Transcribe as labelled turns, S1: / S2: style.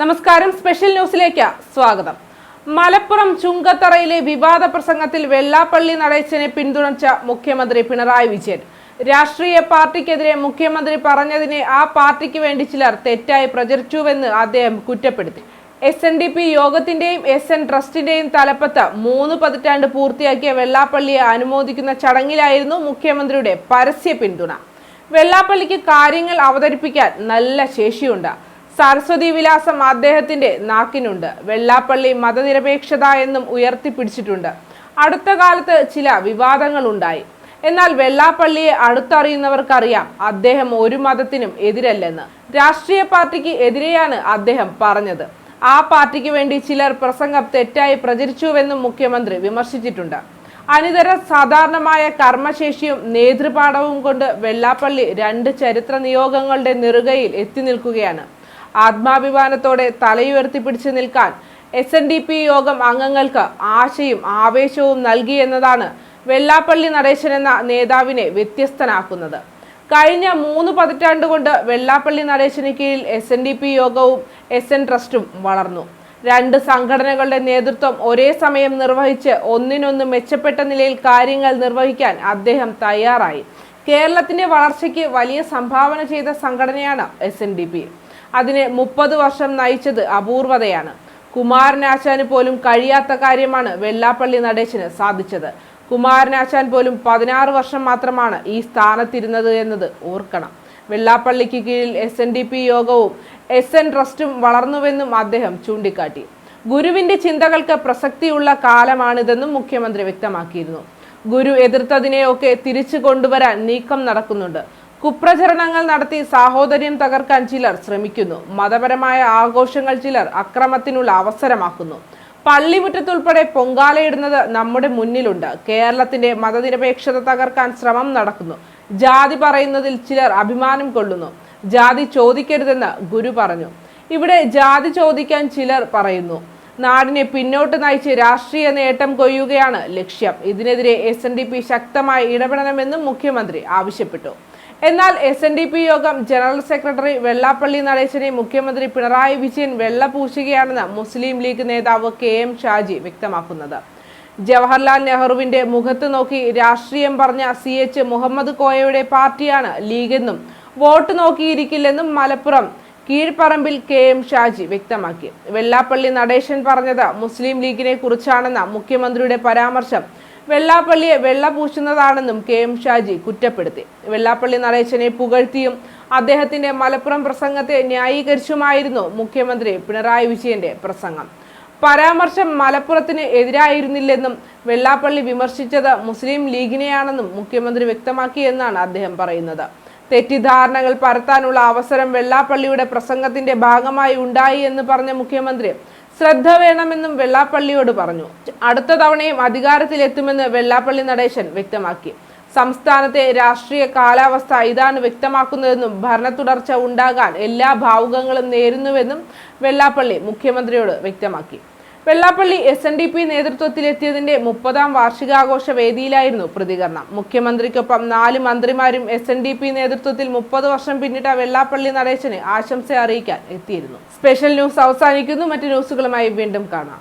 S1: നമസ്കാരം. സ്പെഷ്യൽ ന്യൂസിലേക്ക് സ്വാഗതം. മലപ്പുറം ചുങ്കത്തറയിലെ വിവാദ പ്രസംഗത്തിൽ വെള്ളാപ്പള്ളി നടേശനെ പിന്തുണച്ച മുഖ്യമന്ത്രി പിണറായി വിജയൻ. രാഷ്ട്രീയ പാർട്ടിക്കെതിരെ മുഖ്യമന്ത്രി പറഞ്ഞതിനെ ആ പാർട്ടിക്ക് വേണ്ടി ചിലർ തെറ്റായി പ്രചരിച്ചുവെന്ന് അദ്ദേഹം കുറ്റപ്പെടുത്തി. എസ് എൻ ഡി പി യോഗത്തിന്റെയും എസ് എൻ ട്രസ്റ്റിന്റെയും തലപ്പത്ത് മൂന്ന് പതിറ്റാണ്ട് പൂർത്തിയാക്കിയ വെള്ളാപ്പള്ളിയെ അനുമോദിക്കുന്ന ചടങ്ങിലായിരുന്നു മുഖ്യമന്ത്രിയുടെ പരസ്യ പിന്തുണ. വെള്ളാപ്പള്ളിക്ക് കാര്യങ്ങൾ അവതരിപ്പിക്കാൻ നല്ല ശേഷിയുണ്ട്. സരസ്വതി വിലാസം അദ്ദേഹത്തിന്റെ നാക്കിനുണ്ട്. വെള്ളാപ്പള്ളി മതനിരപേക്ഷത എന്നും ഉയർത്തിപ്പിടിച്ചിട്ടുണ്ട്. അടുത്ത കാലത്ത് ചില വിവാദങ്ങൾ ഉണ്ടായി എന്നാൽ വെള്ളാപ്പള്ളിയെ അടുത്തറിയുന്നവർക്കറിയാം അദ്ദേഹം ഒരു മതത്തിനും എതിരല്ലെന്ന്. രാഷ്ട്രീയ പാർട്ടിക്ക് എതിരെയാണ് അദ്ദേഹം പറഞ്ഞത്. ആ പാർട്ടിക്ക് വേണ്ടി ചിലർ പ്രസംഗം തെറ്റായി പ്രചരിച്ചുവെന്നും മുഖ്യമന്ത്രി വിമർശിച്ചിട്ടുണ്ട്. അനിതര സാധാരണമായ കർമ്മശേഷിയും നേതൃപാഠവും കൊണ്ട് വെള്ളാപ്പള്ളി രണ്ട് ചരിത്ര നിയോഗങ്ങളുടെ നെറുകയിൽ എത്തി നിൽക്കുകയാണ്. ആത്മാഭിമാനത്തോടെ തലയുയർത്തി പിടിച്ചു നിൽക്കാൻ എസ് എൻ ഡി പി യോഗം അംഗങ്ങൾക്ക് ആശയും ആവേശവും നൽകി എന്നതാണ് വെള്ളാപ്പള്ളി നടേശൻ എന്ന നേതാവിനെ വ്യത്യസ്തനാക്കുന്നത്. കഴിഞ്ഞ മൂന്ന് പതിറ്റാണ്ട് കൊണ്ട് വെള്ളാപ്പള്ളി നടേശന് കീഴിൽ എസ് എൻ ഡി പി യോഗവും എസ് എൻ ട്രസ്റ്റും വളർന്നു. രണ്ട് സംഘടനകളുടെ നേതൃത്വം ഒരേ സമയം നിർവഹിച്ച് ഒന്നിനൊന്ന് മെച്ചപ്പെട്ട നിലയിൽ കാര്യങ്ങൾ നിർവഹിക്കാൻ അദ്ദേഹം തയ്യാറായി. കേരളത്തിന്റെ വളർച്ചയ്ക്ക് വലിയ സംഭാവന ചെയ്ത സംഘടനയാണ് എസ് എൻ ഡി പി അതിനെ മുപ്പത് വർഷം നയിച്ചത് അപൂർവതയാണ്. കുമാരനാശാന് പോലും കഴിയാത്ത കാര്യമാണ് വെള്ളാപ്പള്ളി നടേശന് സാധിച്ചത്. കുമാരനാശാൻ പോലും പതിനാറ് വർഷം മാത്രമാണ് ഈ സ്ഥാനത്തിരുന്നത് എന്നത് ഓർക്കണം. വെള്ളാപ്പള്ളിക്ക് കീഴിൽ എസ് എൻ ഡി പി യോഗവും എസ് എൻ ട്രസ്റ്റും വളർന്നുവെന്നും അദ്ദേഹം ചൂണ്ടിക്കാട്ടി. ഗുരുവിന്റെ ചിന്തകൾക്ക് പ്രസക്തിയുള്ള കാലമാണിതെന്നും മുഖ്യമന്ത്രി വ്യക്തമാക്കിയിരുന്നു. ഗുരു എതിർത്തതിനെയൊക്കെ തിരിച്ചു കൊണ്ടുവരാൻ നീക്കം നടക്കുന്നുണ്ട്. കുപ്രചരണങ്ങൾ നടത്തി സാഹോദര്യം തകർക്കാൻ ചിലർ ശ്രമിക്കുന്നു. മതപരമായ ആഘോഷങ്ങൾ ചിലർ അക്രമത്തിനുള്ള അവസരമാക്കുന്നു. പള്ളിമുറ്റത്തുൾപ്പെടെ പൊങ്കാലയിടുന്നത് നമ്മുടെ മുന്നിലുണ്ട്. കേരളത്തിന്റെ മതനിരപേക്ഷത തകർക്കാൻ ശ്രമം നടക്കുന്നു. ജാതി പറയുന്നതിൽ ചിലർ അഭിമാനം കൊള്ളുന്നു. ജാതി ചോദിക്കരുതെന്ന് ഗുരു പറഞ്ഞു. ഇവിടെ ജാതി ചോദിക്കാൻ ചിലർ പറയുന്നു. നാടിനെ പിന്നോട്ട് നയിച്ച് രാഷ്ട്രീയ നേട്ടം കൊയ്യുകയാണ് ലക്ഷ്യം. ഇതിനെതിരെ എസ് ശക്തമായി ഇടപെടണമെന്നും മുഖ്യമന്ത്രി ആവശ്യപ്പെട്ടു. എന്നാൽ എസ് എൻ ഡി പി യോഗം ജനറൽ സെക്രട്ടറി വെള്ളാപ്പള്ളി നടേശനെ മുഖ്യമന്ത്രി പിണറായി വിജയൻ വെള്ളപൂശുകയാണെന്ന് മുസ്ലിം ലീഗ് നേതാവ് കെ എം ഷാജി വ്യക്തമാക്കുന്നത്. ജവഹർലാൽ നെഹ്റുവിന്റെ മുഖത്ത് നോക്കി രാഷ്ട്രീയം പറഞ്ഞ സി എച്ച് മുഹമ്മദ് കോയയുടെ പാർട്ടിയാണ് ലീഗെന്നും വോട്ട് നോക്കിയിരിക്കില്ലെന്നും മലപ്പുറം കീഴ്പറമ്പിൽ കെ എം ഷാജി വ്യക്തമാക്കി. വെള്ളാപ്പള്ളി നടേശൻ പറഞ്ഞത് മുസ്ലിം ലീഗിനെ കുറിച്ചാണെന്ന മുഖ്യമന്ത്രിയുടെ പരാമർശം വെള്ളാപ്പള്ളിയെ വെള്ളപൂശുന്നതാണെന്നും കെ എം ഷാജി കുറ്റപ്പെടുത്തി. വെള്ളാപ്പള്ളി നടേശനെ പുകഴ്ത്തിയും അദ്ദേഹത്തിന്റെ മലപ്പുറം പ്രസംഗത്തെ ന്യായീകരിച്ചുമായിരുന്നു മുഖ്യമന്ത്രി പിണറായി വിജയന്റെ പ്രസംഗം. പരാമർശം മലപ്പുറത്തിന് എതിരായിരുന്നില്ലെന്നും വെള്ളാപ്പള്ളി വിമർശിച്ചത് മുസ്ലിം ലീഗിനെയാണെന്നും മുഖ്യമന്ത്രി വ്യക്തമാക്കിയെന്നാണ് അദ്ദേഹം പറയുന്നത്. തെറ്റിദ്ധാരണകൾ പരത്താനുള്ള അവസരം വെള്ളാപ്പള്ളിയുടെ പ്രസംഗത്തിന്റെ ഭാഗമായി ഉണ്ടായി എന്ന് പറഞ്ഞ മുഖ്യമന്ത്രി ശ്രദ്ധ വേണമെന്നും വെള്ളാപ്പള്ളിയോട് പറഞ്ഞു. അടുത്ത തവണയും അധികാരത്തിലെത്തുമെന്ന് വെള്ളാപ്പള്ളി നടേശൻ വ്യക്തമാക്കി. സംസ്ഥാനത്തെ രാഷ്ട്രീയ കാലാവസ്ഥ ഇതാണ് വ്യക്തമാക്കുന്നതെന്നും ഭരണ തുടർച്ച ഉണ്ടാകാൻ എല്ലാ ഭാവുകങ്ങളും നേരുന്നുവെന്നും വെള്ളാപ്പള്ളി മുഖ്യമന്ത്രിയോട് വ്യക്തമാക്കി. Vellappally S N D P നേതൃത്വത്തിലെത്തിയതിന്റെ മുപ്പതാം വാർഷികാഘോഷ വേദിയിലായിരുന്നു പ്രതികരണം. മുഖ്യമന്ത്രിക്കൊപ്പം നാല് മന്ത്രിമാരും എസ് എൻ ഡി പി നേതൃത്വത്തിൽ മുപ്പത് വർഷം പിന്നിട്ട വെള്ളാപ്പള്ളി നടേശന് ആശംസ അറിയിക്കാൻ എത്തിയിരുന്നു. സ്പെഷ്യൽ ന്യൂസ് അവസാനിക്കുന്നു. മറ്റു ന്യൂസുകളുമായി വീണ്ടും കാണാം.